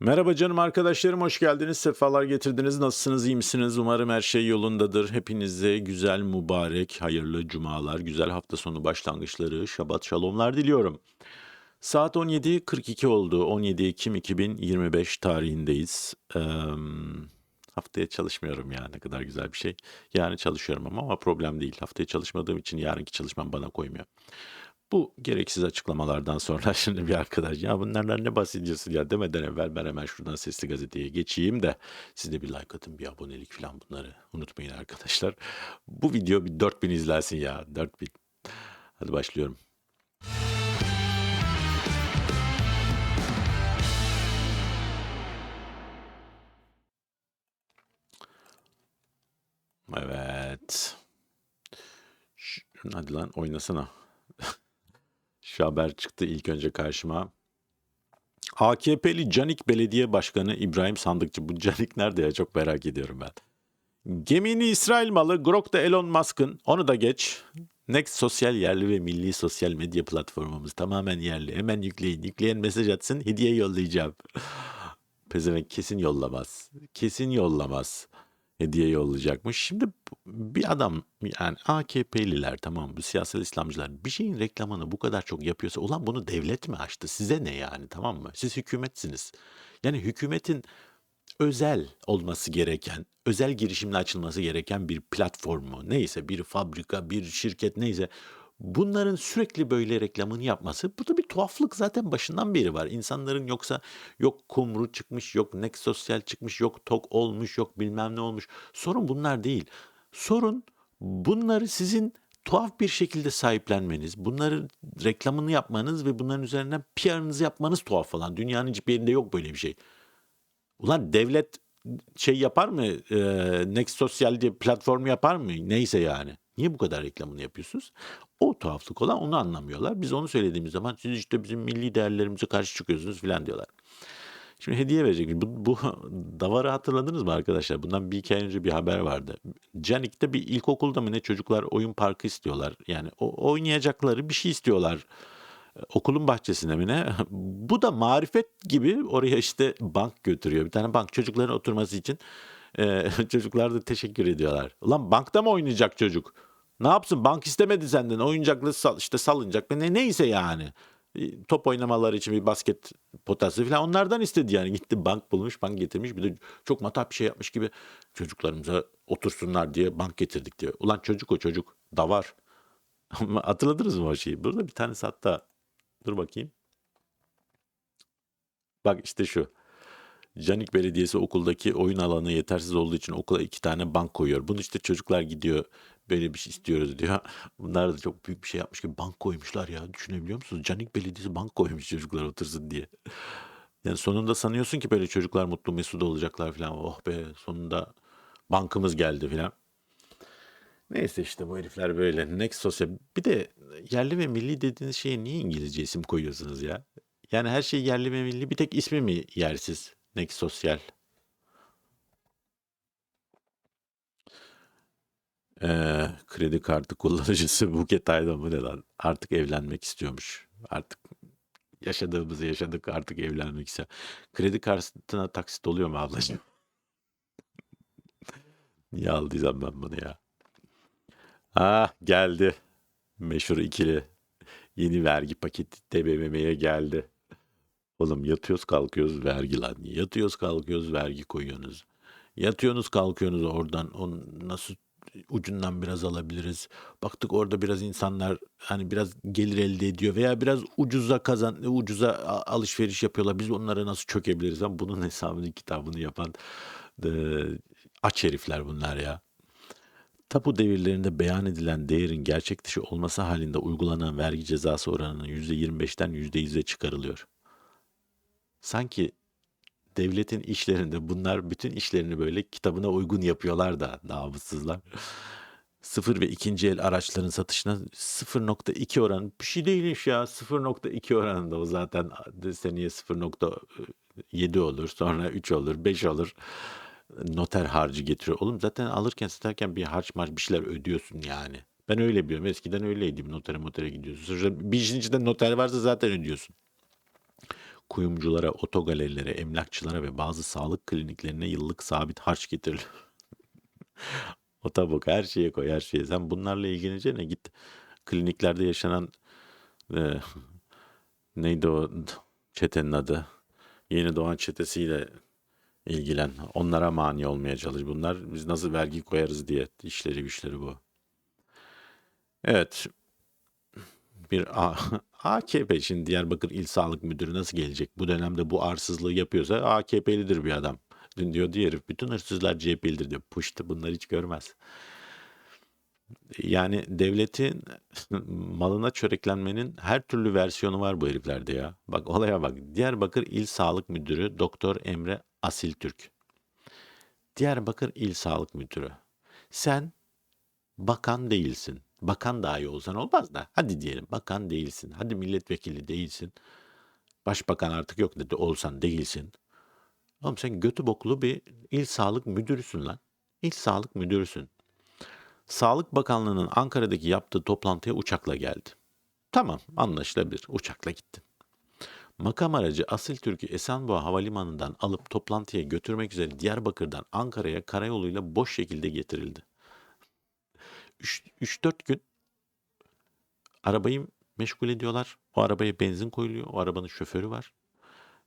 Merhaba canım arkadaşlarım, hoş geldiniz, sefalar getirdiniz. Nasılsınız, iyi misiniz? Umarım her şey yolundadır. Hepinize güzel, mübarek, hayırlı cumalar, güzel hafta sonu başlangıçları, şabat şalomlar diliyorum. Saat 17.42 oldu. 17 Ekim 2025 tarihindeyiz. Eee, haftaya çalışmıyorum ya, ne kadar güzel bir şey. Yarın çalışıyorum ama, ama problem değil. Haftaya çalışmadığım için yarınki çalışmam bana koymuyor. Bu gereksiz açıklamalardan sonra şimdi bir arkadaş ya bunlardan ne bahsediyorsun ya demeden evvel ben hemen şuradan Sesli Gazete'ye geçeyim de siz de bir like atın, bir abonelik falan bunları unutmayın arkadaşlar. Bu video bir 4000 izlensin ya, 4000. Hadi başlıyorum. Evet. Hadi lan oynasana. Şu haber çıktı ilk önce karşıma. AKP'li Canik Belediye Başkanı İbrahim Sandıkçı. Bu Canik nerede ya çok merak ediyorum ben. Gemini İsrail malı Grok'ta Elon Musk'ın onu da geç. Next sosyal yerli ve milli sosyal medya platformumuz tamamen yerli. Hemen yükleyin. Yükleyen mesaj atsın hediye yollayacağım. Pezevenk kesin yollamaz. Kesin yollamaz. Hediye yollayacakmış. Şimdi bir adam yani AKP'liler tamam bu siyasal İslamcılar bir şeyin reklamını bu kadar çok yapıyorsa ulan bunu devlet mi açtı? Size ne yani tamam mı? Siz hükümetsiniz. Yani hükümetin özel olması gereken, özel girişimle açılması gereken bir platformu neyse bir fabrika, bir şirket neyse bunların sürekli böyle reklamını yapması bu da bir tuhaflık zaten başından beri var. İnsanların yoksa yok kumru çıkmış, yok nek sosyal çıkmış, yok tok olmuş, yok bilmem ne olmuş. Sorun bunlar değil. Sorun bunları sizin tuhaf bir şekilde sahiplenmeniz, bunların reklamını yapmanız ve bunların üzerinden PR'ınızı yapmanız tuhaf falan. Dünyanın hiçbir yerinde yok böyle bir şey. Ulan devlet şey yapar mı? E, Next Sosyal diye platform yapar mı? Neyse yani. Niye bu kadar reklamını yapıyorsunuz? O tuhaflık olan onu anlamıyorlar. Biz onu söylediğimiz zaman siz işte bizim milli değerlerimize karşı çıkıyorsunuz falan diyorlar. Şimdi hediye verecek. Bu, bu davarı hatırladınız mı arkadaşlar? Bundan bir iki ay önce bir haber vardı. Canik'te bir ilkokulda mı ne çocuklar oyun parkı istiyorlar. Yani o, oynayacakları bir şey istiyorlar okulun bahçesine mi ne? Bu da marifet gibi oraya işte bank götürüyor. Bir tane bank çocukların oturması için e, çocuklar da teşekkür ediyorlar. Ulan bankta mı oynayacak çocuk? Ne yapsın? Bank istemedi senden. Oyuncaklı sal, işte salıncaklı ne neyse yani. E, Top oynamaları için bir basket potası falan onlardan istedi yani. Gitti bank bulmuş, bank getirmiş. Bir de çok matah bir şey yapmış gibi çocuklarımıza otursunlar diye bank getirdik diyor. Ulan çocuk o çocuk. Da var. Ama Hatırladınız mı o şeyi? Burada bir tanesi hatta Dur bakayım. Bak işte şu. Canik Belediyesi okuldaki oyun alanı yetersiz olduğu için okula iki tane bank koyuyor. Bunu işte çocuklar gidiyor böyle bir şey istiyoruz diyor. Bunlar da çok büyük bir şey yapmış gibi bank koymuşlar ya. Düşünebiliyor musunuz? Canik Belediyesi bank koymuş çocuklar otursun diye. Yani sonunda sanıyorsun ki böyle çocuklar mutlu mesut olacaklar falan. Oh be sonunda bankımız geldi falan. Neyse işte bu herifler böyle. Next sosyal. Bir de yerli ve milli dediğiniz şeye niye İngilizce isim koyuyorsunuz ya? Yani her şey yerli ve milli. Bir tek ismi mi yersiz? Next sosyal. Ee, kredi kartı kullanıcısı Buket Aydan mı ne lan? Artık evlenmek istiyormuş. Artık yaşadığımızı yaşadık artık evlenmek istiyor. Kredi kartına taksit oluyor mu ablacığım? Niye aldıysam ben bunu ya? Ah geldi. Meşhur ikili. Yeni vergi paketi TBMM'ye geldi. Oğlum yatıyoruz kalkıyoruz vergi lan. Yatıyoruz kalkıyoruz vergi koyuyorsunuz. Yatıyorsunuz kalkıyorsunuz oradan onu nasıl ucundan biraz alabiliriz. Baktık orada biraz insanlar hani biraz gelir elde ediyor veya biraz ucuza kazan ucuza alışveriş yapıyorlar. Biz onlara nasıl çökebiliriz? Ama bunun hesabını kitabını yapan e, aç herifler bunlar ya. Tapu devirlerinde beyan edilen değerin gerçek dışı olması halinde uygulanan vergi cezası oranının %25'ten %100'e çıkarılıyor. Sanki devletin işlerinde bunlar bütün işlerini böyle kitabına uygun yapıyorlar da namussuzlar. Sıfır ve ikinci el araçların satışına 0.2 oran bir şey değilmiş ya 0.2 oranında o zaten seneye 0.7 olur sonra 3 olur 5 olur noter harcı getiriyor. Oğlum zaten alırken satarken bir harç marş bir şeyler ödüyorsun yani. Ben öyle biliyorum. Eskiden öyleydi. Bir notere motere gidiyorsun. Sonra bir işin noter varsa zaten ödüyorsun. Kuyumculara, otogalerilere, emlakçılara ve bazı sağlık kliniklerine yıllık sabit harç getirilir. Otabok her şeye koy her şeye. Sen bunlarla ilgileneceğine git kliniklerde yaşanan e, neydi o çetenin adı? Yeni doğan çetesiyle ilgilen. Onlara mani olmaya çalış. Bunlar biz nasıl vergi koyarız diye işleri güçleri bu. Evet. Bir A- AKP şimdi Diyarbakır İl Sağlık Müdürü nasıl gelecek? Bu dönemde bu arsızlığı yapıyorsa AKP'lidir bir adam. Dün diyor diğer herif bütün hırsızlar CHP'lidir diyor. Puştu bunları hiç görmez. Yani devletin malına çöreklenmenin her türlü versiyonu var bu heriflerde ya. Bak olaya bak. Diyarbakır İl Sağlık Müdürü Doktor Emre Asil Türk. Diyarbakır İl Sağlık Müdürü. Sen bakan değilsin. Bakan dahi olsan olmaz da. Hadi diyelim bakan değilsin. Hadi milletvekili değilsin. Başbakan artık yok dedi. Olsan değilsin. Oğlum sen götü boklu bir il sağlık müdürüsün lan. İl sağlık müdürüsün. Sağlık Bakanlığı'nın Ankara'daki yaptığı toplantıya uçakla geldi. Tamam anlaşılabilir. Uçakla gittin. Makam aracı Asil Türk'ü Esenboğa Havalimanı'ndan alıp toplantıya götürmek üzere Diyarbakır'dan Ankara'ya karayoluyla boş şekilde getirildi. 3-4 gün arabayı meşgul ediyorlar. O arabaya benzin koyuluyor. O arabanın şoförü var.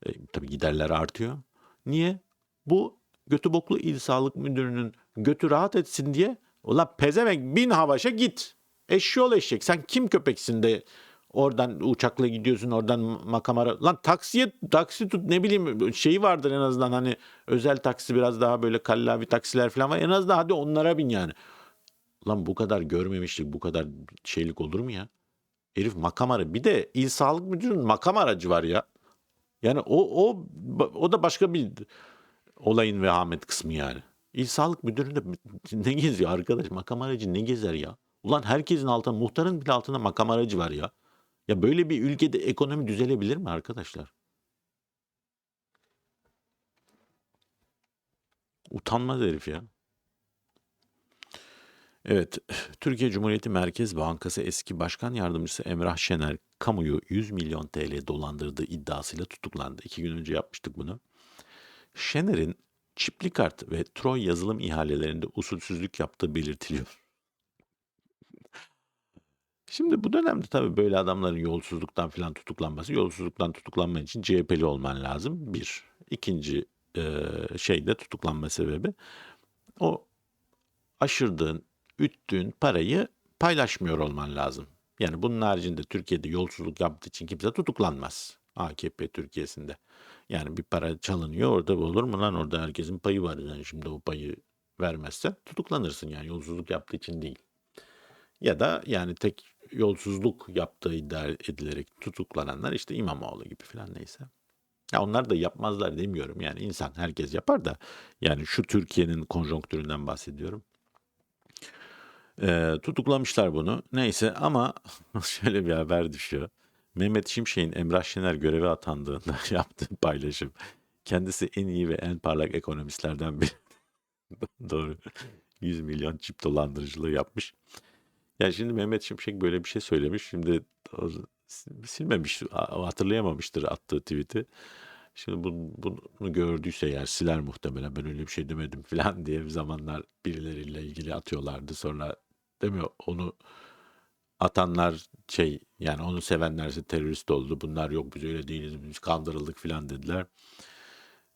E, tabii giderler artıyor. Niye? Bu götü boklu il sağlık müdürünün götü rahat etsin diye ulan pezevenk bin havaşa git. Eşyol eşek. Sen kim köpeksin de oradan uçakla gidiyorsun oradan makamara. Lan taksiye taksi tut ne bileyim şeyi vardır en azından hani özel taksi biraz daha böyle kallavi taksiler falan var. En azından hadi onlara bin yani. Lan bu kadar görmemişlik bu kadar şeylik olur mu ya? Herif makam aracı. Bir de il sağlık müdürünün makam aracı var ya. Yani o o o da başka bir olayın vehamet kısmı yani. İl Sağlık Müdürü'nde ne geziyor arkadaş? Makam aracı ne gezer ya? Ulan herkesin altında, muhtarın bile altında makam aracı var ya. Ya böyle bir ülkede ekonomi düzelebilir mi arkadaşlar? Utanmaz herif ya. Evet, Türkiye Cumhuriyeti Merkez Bankası eski başkan yardımcısı Emrah Şener kamuyu 100 milyon TL dolandırdığı iddiasıyla tutuklandı. İki gün önce yapmıştık bunu. Şener'in çipli kart ve Troy yazılım ihalelerinde usulsüzlük yaptığı belirtiliyor. Şimdi bu dönemde tabii böyle adamların yolsuzluktan falan tutuklanması, yolsuzluktan tutuklanman için CHP'li olman lazım. Bir. İkinci e, şeyde tutuklanma sebebi o aşırdığın, üttüğün parayı paylaşmıyor olman lazım. Yani bunun haricinde Türkiye'de yolsuzluk yaptığı için kimse tutuklanmaz. AKP Türkiye'sinde. Yani bir para çalınıyor orada olur mu lan orada herkesin payı var. Yani şimdi o payı vermezsen tutuklanırsın yani yolsuzluk yaptığı için değil. Ya da yani tek yolsuzluk yaptığı iddia edilerek tutuklananlar işte İmamoğlu gibi falan neyse. Ya onlar da yapmazlar demiyorum yani insan herkes yapar da yani şu Türkiye'nin konjonktüründen bahsediyorum. Ee, tutuklamışlar bunu. Neyse ama şöyle bir haber düşüyor. Mehmet Şimşek'in Emrah Şener göreve atandığında yaptığı paylaşım. Kendisi en iyi ve en parlak ekonomistlerden biri. Doğru. 100 milyon çip dolandırıcılığı yapmış. Ya şimdi Mehmet Şimşek böyle bir şey söylemiş. Şimdi o silmemiş, hatırlayamamıştır attığı tweet'i. Şimdi bu, bunu gördüyse eğer siler muhtemelen ben öyle bir şey demedim falan diye bir zamanlar birileriyle ilgili atıyorlardı. Sonra mi onu atanlar şey yani onu sevenlerse terörist oldu. Bunlar yok biz öyle değiliz biz kandırıldık falan dediler.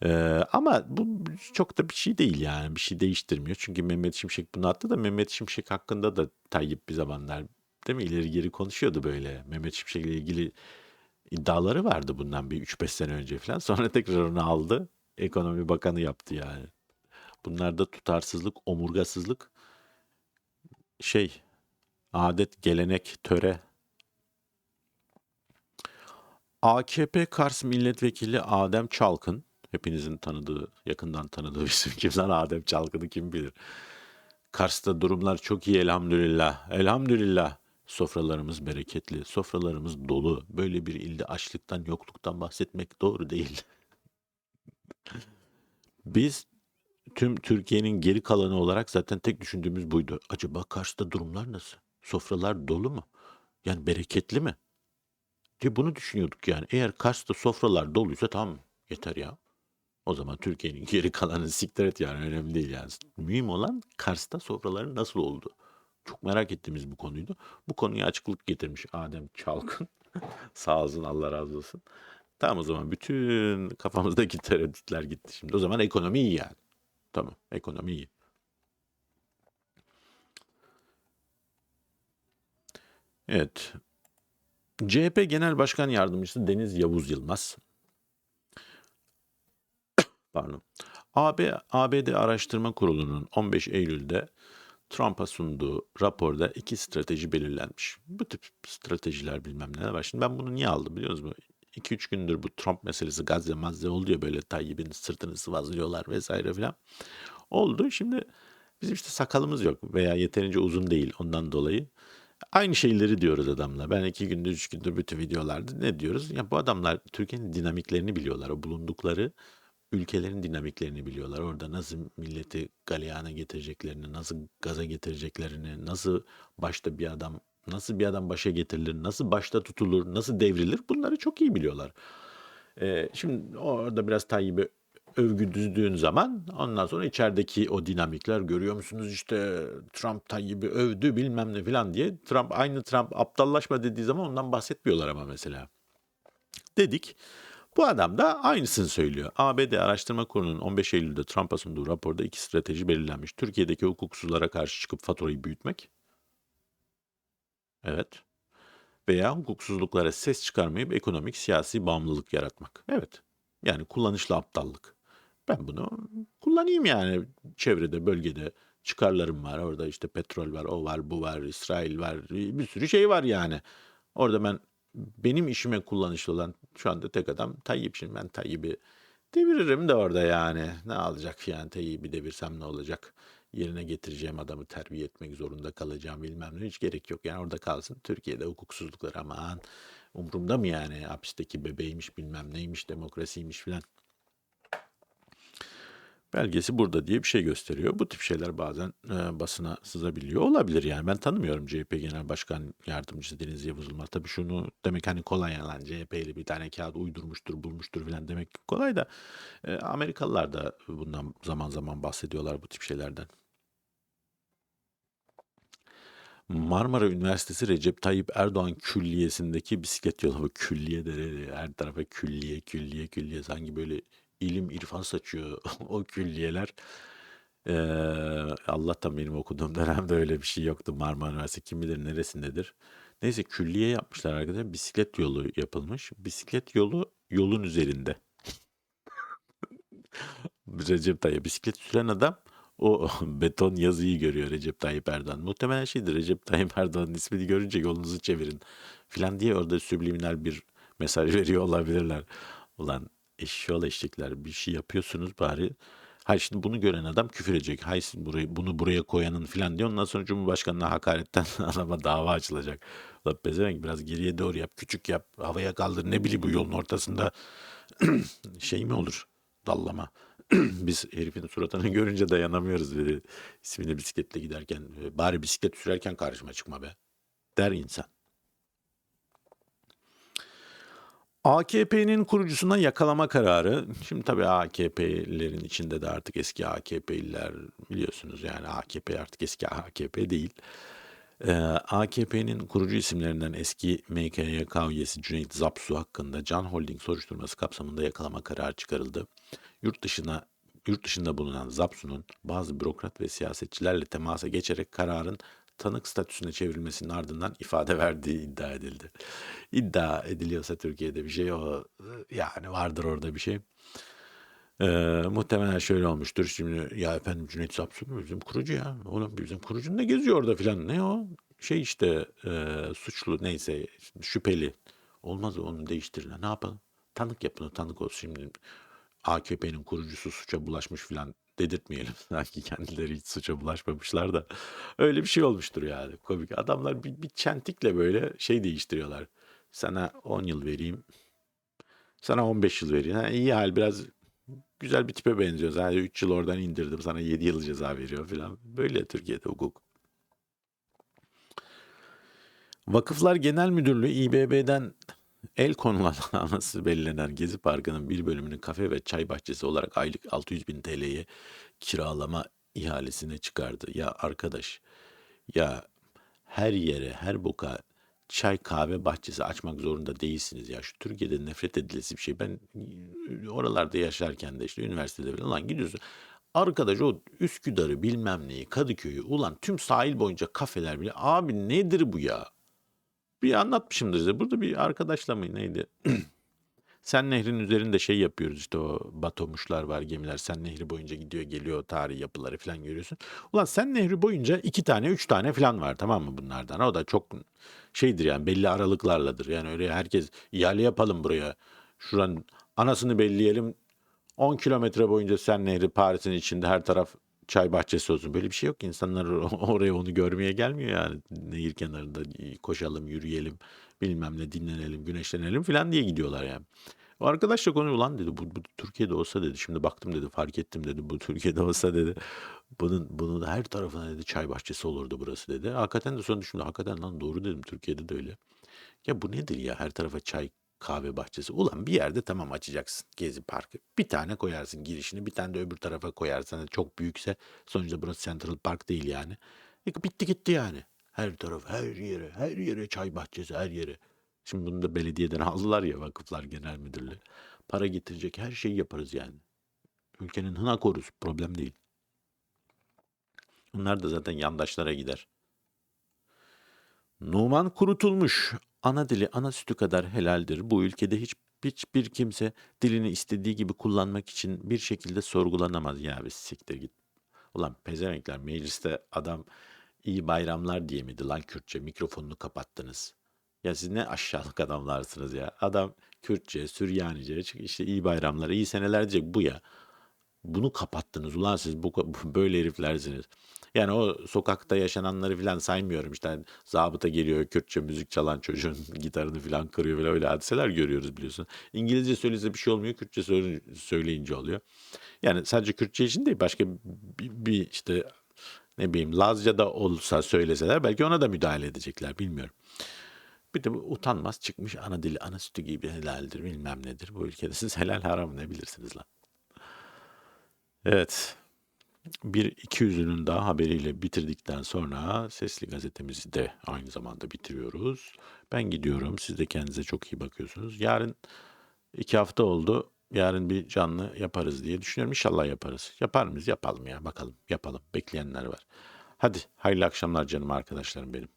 Ee, ama bu çok da bir şey değil yani bir şey değiştirmiyor. Çünkü Mehmet Şimşek bunu attı da Mehmet Şimşek hakkında da Tayyip bir zamanlar değil mi ileri geri konuşuyordu böyle. Mehmet Şimşek ile ilgili iddiaları vardı bundan bir 3-5 sene önce falan. Sonra tekrar onu aldı. Ekonomi Bakanı yaptı yani. Bunlarda tutarsızlık, omurgasızlık şey adet, gelenek, töre. AKP Kars Milletvekili Adem Çalkın, hepinizin tanıdığı, yakından tanıdığı isim. Kim lan Adem Çalkın'ı kim bilir? Kars'ta durumlar çok iyi elhamdülillah. Elhamdülillah. Sofralarımız bereketli, sofralarımız dolu. Böyle bir ilde açlıktan, yokluktan bahsetmek doğru değil. Biz tüm Türkiye'nin geri kalanı olarak zaten tek düşündüğümüz buydu. Acaba Kars'ta durumlar nasıl? Sofralar dolu mu? Yani bereketli mi? diye bunu düşünüyorduk yani. Eğer Kars'ta sofralar doluysa tamam yeter ya. O zaman Türkiye'nin geri kalanını siktir et yani önemli değil yani. Mühim olan Kars'ta sofraların nasıl oldu. Çok merak ettiğimiz bu konuydu. Bu konuya açıklık getirmiş Adem Çalkın. Sağ olsun Allah razı olsun. Tamam o zaman bütün kafamızdaki tereddütler gitti şimdi. O zaman ekonomi iyi yani. Tamam ekonomi iyi. Evet. CHP Genel Başkan Yardımcısı Deniz Yavuz Yılmaz. Pardon. AB, ABD Araştırma Kurulu'nun 15 Eylül'de Trump'a sunduğu raporda iki strateji belirlenmiş. Bu tip stratejiler bilmem ne var. Şimdi ben bunu niye aldım biliyor musunuz? 2-3 gündür bu Trump meselesi Gazze mazze oldu ya böyle Tayyip'in sırtını sıvazlıyorlar vesaire filan. Oldu. Şimdi bizim işte sakalımız yok veya yeterince uzun değil ondan dolayı. Aynı şeyleri diyoruz adamla. Ben iki gündür, üç gündür bütün videolarda ne diyoruz? Ya bu adamlar Türkiye'nin dinamiklerini biliyorlar. O bulundukları ülkelerin dinamiklerini biliyorlar. Orada nasıl milleti galeyana getireceklerini, nasıl gaza getireceklerini, nasıl başta bir adam nasıl bir adam başa getirilir, nasıl başta tutulur, nasıl devrilir bunları çok iyi biliyorlar. Ee, şimdi orada biraz Tayyip'i övgü düzdüğün zaman ondan sonra içerideki o dinamikler görüyor musunuz işte Trump Tayyip'i övdü bilmem ne falan diye Trump aynı Trump aptallaşma dediği zaman ondan bahsetmiyorlar ama mesela. Dedik. Bu adam da aynısını söylüyor. ABD Araştırma Kurulu'nun 15 Eylül'de Trump'a sunduğu raporda iki strateji belirlenmiş. Türkiye'deki hukuksuzlara karşı çıkıp faturayı büyütmek. Evet. Veya hukuksuzluklara ses çıkarmayıp ekonomik siyasi bağımlılık yaratmak. Evet. Yani kullanışlı aptallık. Ben bunu kullanayım yani çevrede, bölgede çıkarlarım var. Orada işte petrol var, o var, bu var, İsrail var, bir sürü şey var yani. Orada ben benim işime kullanışlı olan şu anda tek adam Tayyip. Şimdi ben Tayyip'i deviririm de orada yani. Ne alacak yani Tayyip'i devirsem ne olacak? Yerine getireceğim adamı terbiye etmek zorunda kalacağım bilmem ne. Hiç gerek yok yani orada kalsın. Türkiye'de hukuksuzluklar aman umurumda mı yani? Hapisteki bebeğiymiş bilmem neymiş demokrasiymiş filan belgesi burada diye bir şey gösteriyor. Bu tip şeyler bazen e, basına sızabiliyor. Olabilir yani. Ben tanımıyorum CHP Genel Başkan Yardımcısı Deniz Yavuz Yılmaz. Tabii şunu demek hani kolay yani lan CHP'li bir tane kağıt uydurmuştur, bulmuştur falan demek kolay da e, Amerikalılar da bundan zaman zaman bahsediyorlar bu tip şeylerden. Marmara Üniversitesi Recep Tayyip Erdoğan Külliyesi'ndeki bisiklet yolu bu külliye de her tarafa külliye külliye külliye sanki böyle ilim irfan saçıyor o külliyeler. Ee, Allah'tan benim okuduğum dönemde öyle bir şey yoktu. Marmara Üniversitesi kim bilir neresindedir. Neyse külliye yapmışlar arkadaşlar. Bisiklet yolu yapılmış. Bisiklet yolu yolun üzerinde. Recep Tayyip bisiklet süren adam o beton yazıyı görüyor Recep Tayyip Erdoğan. Muhtemelen şeydir Recep Tayyip Erdoğan'ın ismini görünce yolunuzu çevirin filan diye orada subliminal bir mesaj veriyor olabilirler. Ulan eşyol eşlikler bir şey yapıyorsunuz bari. Hayır şimdi bunu gören adam küfür edecek. Hayır burayı, bunu buraya koyanın filan diyor. Ondan sonra Cumhurbaşkanı'na hakaretten adama dava açılacak. Ulan pezevenk biraz geriye doğru yap, küçük yap, havaya kaldır. Ne bileyim bu yolun ortasında şey mi olur? Dallama. Biz herifin suratını görünce dayanamıyoruz dedi. İsmini bisikletle giderken. Bari bisiklet sürerken karşıma çıkma be. Der insan. AKP'nin kurucusuna yakalama kararı. Şimdi tabii AKP'lerin içinde de artık eski AKP'liler biliyorsunuz yani AKP artık eski AKP değil. Ee, AKP'nin kurucu isimlerinden eski MKYK üyesi Cüneyt Zapsu hakkında Can Holding soruşturması kapsamında yakalama kararı çıkarıldı. Yurt dışına yurt dışında bulunan Zapsu'nun bazı bürokrat ve siyasetçilerle temasa geçerek kararın tanık statüsüne çevrilmesinin ardından ifade verdiği iddia edildi. İddia ediliyorsa Türkiye'de bir şey o yani vardır orada bir şey. Ee, muhtemelen şöyle olmuştur. Şimdi ya efendim Cüneyt Sapsu bizim kurucu ya. Oğlum bizim kurucu ne geziyor orada filan. Ne o? Şey işte e, suçlu neyse şüpheli. Olmaz onu değiştirin. Ne yapalım? Tanık yapın tanık olsun. Şimdi AKP'nin kurucusu suça bulaşmış filan dedirtmeyelim. Sanki kendileri hiç suça bulaşmamışlar da. Öyle bir şey olmuştur yani. Komik. Adamlar bir, bir çentikle böyle şey değiştiriyorlar. Sana 10 yıl vereyim. Sana 15 yıl vereyim. Ha, iyi hal biraz güzel bir tipe benziyor. Yani 3 yıl oradan indirdim sana 7 yıl ceza veriyor falan. Böyle Türkiye'de hukuk. Vakıflar Genel Müdürlüğü İBB'den El konulan anası belirlenen Gezi Parkı'nın bir bölümünün kafe ve çay bahçesi olarak aylık 600 bin TL'ye kiralama ihalesine çıkardı. Ya arkadaş, ya her yere, her boka çay kahve bahçesi açmak zorunda değilsiniz ya. Şu Türkiye'de nefret edilesi bir şey. Ben e, oralarda yaşarken de işte üniversitede falan lan gidiyorsun. Arkadaş o Üsküdar'ı bilmem neyi, Kadıköy'ü ulan tüm sahil boyunca kafeler bile. Abi nedir bu ya? Bir anlatmışımdır size. Burada bir arkadaşla mı neydi? Sen Nehri'nin üzerinde şey yapıyoruz işte o batomuşlar var gemiler. Sen Nehri boyunca gidiyor geliyor tarihi yapıları falan görüyorsun. Ulan Sen Nehri boyunca iki tane üç tane falan var tamam mı bunlardan? O da çok şeydir yani belli aralıklarladır. Yani öyle herkes ihale yapalım buraya. Şuranın anasını belleyelim. 10 kilometre boyunca Sen Nehri Paris'in içinde her taraf çay bahçesi olsun. Böyle bir şey yok. İnsanlar oraya onu görmeye gelmiyor yani. Nehir kenarında koşalım, yürüyelim, bilmem ne dinlenelim, güneşlenelim falan diye gidiyorlar yani. O arkadaşla konu ulan dedi bu, bu Türkiye'de olsa dedi. Şimdi baktım dedi fark ettim dedi bu Türkiye'de olsa dedi. Bunun bunun her tarafına dedi çay bahçesi olurdu burası dedi. Hakikaten de sonra düşündüm. Hakikaten lan doğru dedim Türkiye'de de öyle. Ya bu nedir ya her tarafa çay kahve bahçesi. Ulan bir yerde tamam açacaksın Gezi Parkı. Bir tane koyarsın girişini bir tane de öbür tarafa koyarsan hani çok büyükse sonuçta burası Central Park değil yani. E, bitti gitti yani. Her taraf her yere her yere çay bahçesi her yere. Şimdi bunu da belediyeden aldılar ya vakıflar genel müdürlüğü. Para getirecek her şeyi yaparız yani. Ülkenin hına koruz problem değil. Bunlar da zaten yandaşlara gider. Numan kurutulmuş. Ana dili ana sütü kadar helaldir. Bu ülkede hiç hiçbir kimse dilini istediği gibi kullanmak için bir şekilde sorgulanamaz. Ya bir siktir git. Ulan pezevenkler mecliste adam iyi bayramlar diyemedi lan Kürtçe mikrofonunu kapattınız. Ya siz ne aşağılık adamlarsınız ya. Adam Kürtçe, Süryanice, işte iyi bayramlar, iyi seneler diyecek bu ya. Bunu kapattınız ulan siz bu- böyle heriflersiniz. Yani o sokakta yaşananları falan saymıyorum. İşte zabıta geliyor Kürtçe müzik çalan çocuğun gitarını falan kırıyor falan öyle hadiseler görüyoruz biliyorsun. İngilizce söylese bir şey olmuyor. Kürtçe söyle- söyleyince oluyor. Yani sadece Kürtçe için değil başka bir, bir işte ne bileyim Lazca'da olsa söyleseler belki ona da müdahale edecekler bilmiyorum. Bir de bu utanmaz çıkmış ana dili ana sütü gibi helaldir bilmem nedir. Bu ülkede siz helal haram ne bilirsiniz lan. Evet. Bir iki yüzünün daha haberiyle bitirdikten sonra Sesli gazetemizi de aynı zamanda bitiriyoruz. Ben gidiyorum. Siz de kendinize çok iyi bakıyorsunuz. Yarın iki hafta oldu. Yarın bir canlı yaparız diye düşünüyorum. İnşallah yaparız. Yapar mıyız? Yapalım ya. Bakalım. Yapalım. Bekleyenler var. Hadi hayırlı akşamlar canım arkadaşlarım benim.